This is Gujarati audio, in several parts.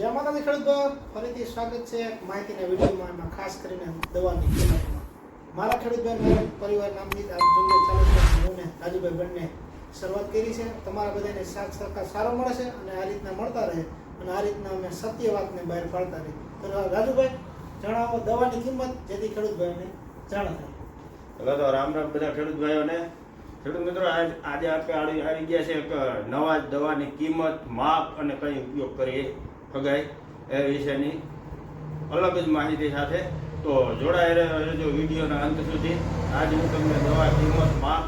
જય માતાજી, ખેડૂત ભાઈઓ. ફરીથી સ્વાગત છે માહિતીના વિડીયોમાં એમાં ખાસ કરીને દવાની કિંમતમાં. મારા ખેડૂતભાઈ મારા પરિવાર નામની જંગલ ચાલુ હું ને રાજુભાઈ બંને શરૂઆત કરી છે. તમારા બધાને સાથ સરકાર સારો મળે છે અને આ રીતના મળતા રહે અને આ રીતના અમે સત્ય વાતને બહાર પાડતા રહી તો રાજુભાઈ જણાવો દવાની કિંમત, જેથી ખેડૂતભાઈને જાણ થાય. હલો, તો રામ રામ બધા ખેડૂત ભાઈઓને. ખેડૂત મિત્રો, આજ આજે આપણે આવી ગયા છે નવા દવાની કિંમત, માપ અને કઈ ઉપયોગ કરીએ. ફગાય એ વિશેની અલગ જ માહિતી સાથે. તો જોડાયેલા રહેજો વિડીયોના અંત સુધી. આજે હું તમને દવા કિંમત માપ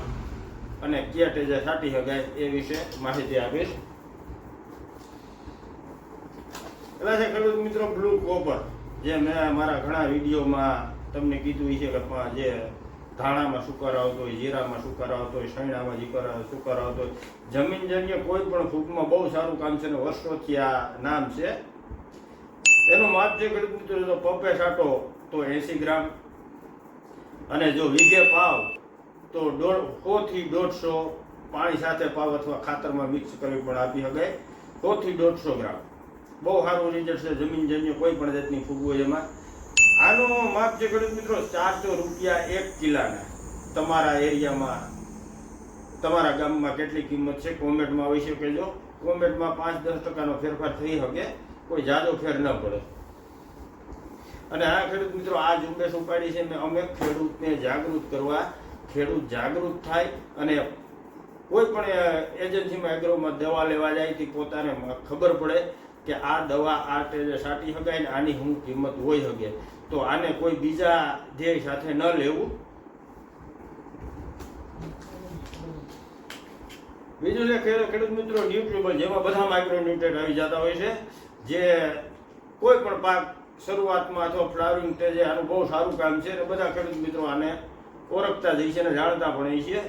અને ક્યાં ટેજા સાટી શકાય એ વિશે માહિતી આપીશ. એટલે છે ખેડૂત મિત્રો બ્લુ કોપર જે મેં મારા ઘણા વિડીયોમાં તમને કીધું છે કે જે ધાણામાં સુકાર આવતો હોય, જીરામાં સુકાર આવતો હોય, શૈણામાં જીકર સુકાર આવતો હોય. જમીનજન્ય કોઈ પણ ફૂગમાં બહુ સારું કામ છે ને વર્ષોથી આ નામ છે. એનું માપ જે મિત્રો જો પપ્પે સાટો, તો એંસી ગ્રામ. અને જો વીઘે પાવ, તો દોઢ સોથી દોઢસો પાણી સાથે પાવ અથવા ખાતરમાં મિક્સ કરવી પણ આપી શકાય. સોથી દોઢસો ગ્રામ. બહુ સારું રિઝલ્ટ છે, જમીનજન્ય કોઈ પણ જાતની ફૂગ હોય એમાં. આનું માપ છે ખેડૂત મિત્રો, ચારસો રૂપિયા એક કિલાના. તમારા એરિયામાં, તમારા ગામમાં કેટલી કિંમત છે? કોમેન્ટમાં શકે જો કોમેન્ટમાં પાંચ દસ ટકાનો ફેરફાર થઈ શકે. કોઈ જાજો ફેર ન પડે. અને આ ખેડૂત મિત્રો, આ ઝુંબેશ ઉપાડી છે ને અમે ખેડૂતને જાગૃત કરવા, ખેડૂત જાગૃત થાય અને કોઈ પણ એજન્સીમાં એગ્રોમાં દવા લેવા જાય તે પોતાને ખબર પડે કે આ દવા આ સાટી શકાય ને આની શું કિંમત હોઈ શકે તો આને કોઈ બીજા ધ્યેય સાથે ન લેવું. બીજું છે ખેડૂત મિત્રો, ન્યુટ્રીબલ જેમાં બધા માઇક્રો ન્યુટ્રેટ આવી જતા હોય છે, જે કોઈ પણ પાક શરૂઆતમાં અથવા ફ્લાવરિંગ સ્ટેજે આનું બહુ સારું કામ છે અને બધા ખેડૂત મિત્રો આને ઓળખતા જ છે અને જાણતા પણ એ છે.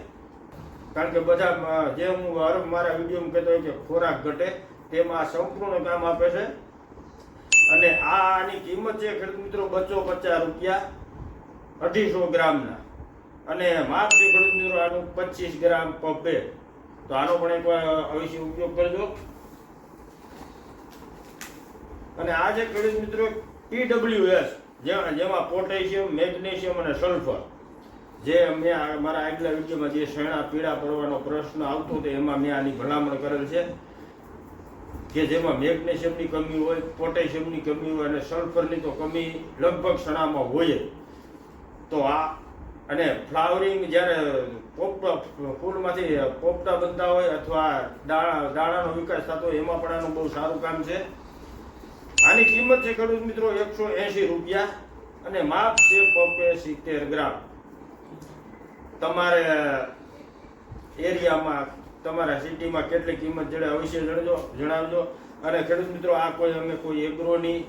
કારણ કે બધા જે હું મારા વિડીયોમાં કહેતો હોય કે ખોરાક ઘટે, તેમાં સંપૂર્ણ કામ આપે છે. અને આ આની કિંમત છે ખેડૂત મિત્રો બસો પચાસ રૂપિયા, અઢીસો ગ્રામના. અને માપ છે ખેડૂત મિત્રો આનું પચીસ ગ્રામ પબે તો આનો પણ એકવાર અવશ્ય ઉપયોગ કરજો. અને આ જે ખેડૂત મિત્રો પીડબ્લ્યુએસ જેમાં પોટેશિયમ, મેગ્નેશિયમ અને સલ્ફર. જે મેં મારા આગલા વિડીયોમાં જે શેણા, પીળા પડવાનો પ્રશ્ન આવતો હતો, એમાં મેં આની ભલામણ કરેલ છે. કે જેમાં મેગ્નેશિયમની કમી હોય, પોટેશિયમની કમી હોય અને સલ્ફરની તો કમી લગભગ શણામાં હોય તો આ અને ફ્લાવરિંગ જ્યારે પોપટા, ફૂલમાંથી પોપટા બનતા હોય અથવા દાણા, દાણાનો વિકાસ થતો હોય, એમાં પણ આનું બહુ સારું કામ છે. આની કિંમત છે ખેડૂત મિત્રો એકસો એંશી રૂપિયા અને માપ છે પોપે સિત્તેર ગ્રામ. તમારે એરિયામાં તમારા સિટીમાં કેટલી કિંમત જડે અવશ્ય જણજો, જણાવજો. અને ખેડૂત મિત્રો, આ કોઈ અમે કોઈ એગ્રોની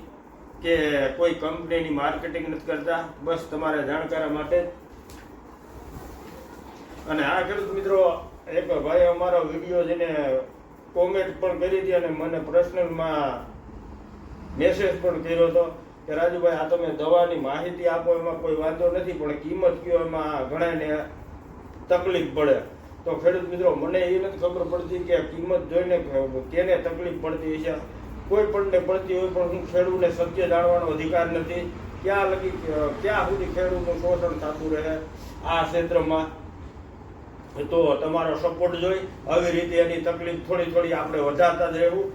કે કોઈ કંપનીની માર્કેટિંગ નથી કરતા. બસ તમારે જાણકારા માટે. અને આ ખેડૂત મિત્રો, એક ભાઈ અમારો વીડિયો જેને કોમેન્ટ પણ કરી હતી અને મને પર્સનલમાં મેસેજ પણ કર્યો હતો કે, રાજુભાઈ, આ તમે દવાની માહિતી આપો, એમાં કોઈ વાંધો નથી, પણ કિંમત કયો, એમાં ઘણાને તકલીફ પડે. તો ખેડૂત મિત્રો, મને એ નથી ખબર પડતી કે કિંમત જોઈને કેને તકલીફ પડતી હશે. કોઈ પણને પડતી હોય પણ હું ખેડૂતને સત્ય જાણવાનો અધિકાર નથી. ક્યાં લગી, ક્યાં સુધી ખેડૂતનું શોષણ થતું રહે આ ક્ષેત્રમાં? તો તમારો સપોર્ટ જોઈ આવી રીતે એની તકલીફ થોડી થોડી આપણે વધારતા જ રહેવું.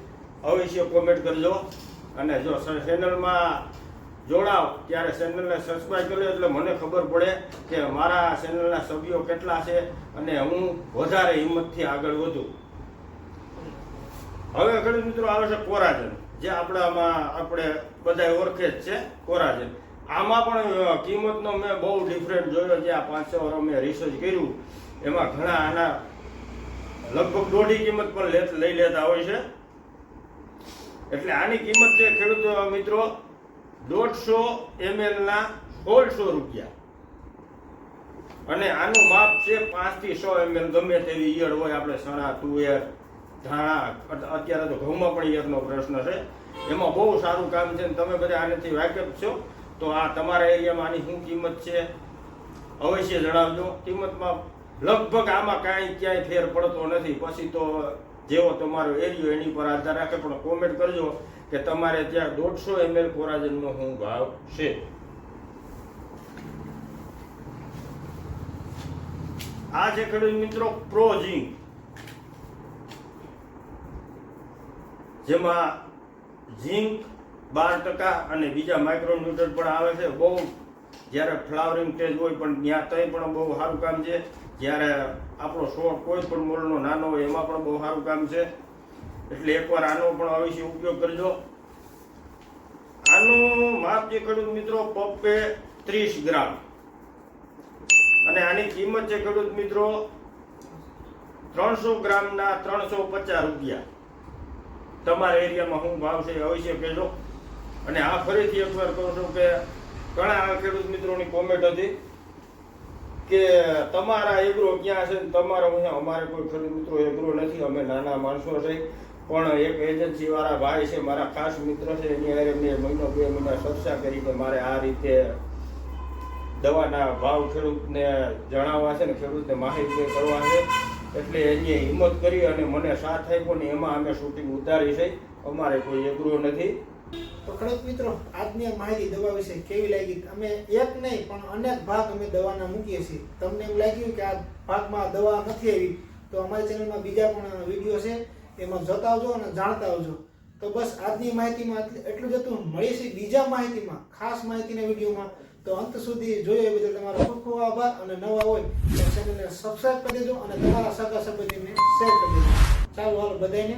અવશ્ય કોમેન્ટ કરજો. અને જો ચેનલમાં જોડાવ ત્યારે ચેનલને સબસ્ક્રાઈબ કરી એટલે મને ખબર પડે કે મારા ચેનલના સભ્યો કેટલા છે અને હું વધારે હિંમતથી આગળ વધું. હવે ખેડૂત મિત્રો, આવે છે કોરાજન, જે આપણામાં આપણે બધા ઓળખે જ છે કોરાજન. આમાં પણ કિંમતનો મેં બહુ ડિફરન્ટ જોયો છે આ પાંચસો વાર મેં રિસર્ચ કર્યું. એમાં ઘણા આના લગભગ દોઢી કિંમત પણ લઈ લેતા હોય છે. એટલે આની કિંમત છે ખેડૂત મિત્રો દોઢસો ml ના સોળસો રૂપિયા. અને આનું માપ છે પાંચથી સો ml ગમે તેવી ઈયળ હોય આપણે સણા, તુવેર, ધાણા અત્યારે તો ઘઉંમાં પણ ઈયળનો પ્રશ્ન છે. એમાં બહુ સારું કામ છે તમે બધા આનાથી વાકેફ છો. તો આ તમારા એરિયામાં આની શું કિંમત છે? અવશ્ય જણાવજો. કિંમતમાં લગભગ આમાં કાંઈ ક્યાંય ફેર પડતો નથી. પછી તો જેવો તમારો એરિયો એની પર આધાર રાખે, પણ કોમેન્ટ કરજો. કે તમારે ત્યાં દોઢસો એમએલ કોરાજનનો હું ભાવ છે. આ છે ખેડૂત મિત્રો પ્રો જેમાં ઝીંક બાર ટકા અને બીજા માઇક્રોન્યુટ્રન પણ આવે છે. બહુ જ્યારે ફ્લાવરિંગ સ્ટેજ હોય પણ ત્યાં તય પણ બહુ સારું કામ છે. જ્યારે આપણો છોડ કોઈ પણ મૂળનો નાનો હોય એમાં પણ બહુ સારું કામ છે. એટલે એકવાર આનો પણ અવશ્ય ઉપયોગ કરજો. આનું માપ જે ખેડૂત મિત્રો, પપ્પે ત્રીસ ગ્રામ. અને આની કિંમત છે ખેડૂત મિત્રો, ત્રણસો ગ્રામના ત્રણસો પચાસ રૂપિયા. તમારા એરિયામાં શું ભાવ છે અવશ્ય કહેજો. અને આ ફરીથી એકવાર કહું છું કે ઘણા ખેડૂત મિત્રોની કોમેન્ટ હતી કે તમારા એગ્રો ક્યાં છે તમારા અહીંયા અમારે કોઈ ખેડૂત મિત્રો એગ્રો નથી, અમે નાના માણસો છે. પણ એક એજન્સી વાળા ભાઈ છે, મારા ખાસ મિત્ર છે, એની હારે મેં મહિનો બે મહિના ચર્ચા કરી કે મારે આ રીતે દવાના ભાવ ખેડૂતને જણાવવા છે ને ખેડૂતને માહિતી કરવા છે. એટલે એની હિંમત કરી અને મને સાથ આપ્યો ને એમાં અમે શૂટિંગ ઉતારી છે. અમારે કોઈ એગ્રો નથી. તો ખેડૂત મિત્રો, આજની આ માહિતી દવા વિશે કેવી લાગી? અમે એક નહીં, પણ અનેક ભાગ અમે દવાના મૂકીએ છીએ. તમને એમ લાગ્યું કે આ ભાગમાં દવા નથી આવી, તો અમારી ચેનલમાં બીજા પણ વીડિયો છે. એમાં જોતા આવજો અને જાણતા આવજો. તો બસ આજની માહિતીમાં એટલું જ હતું. મળીશું બીજા માહિતીમાં, ખાસ માહિતીના વિડીયોમાં. તો અંત સુધી જોયો એ બદલ તમારો ખૂબ ખૂબ આભાર અને નવા હોય તો ચેનલને સબસ્ક્રાઈબ કરી દેજો અને તમારા સગા સંબંધીને શેર કરી દેજો. ચાલો, હાલ બધાને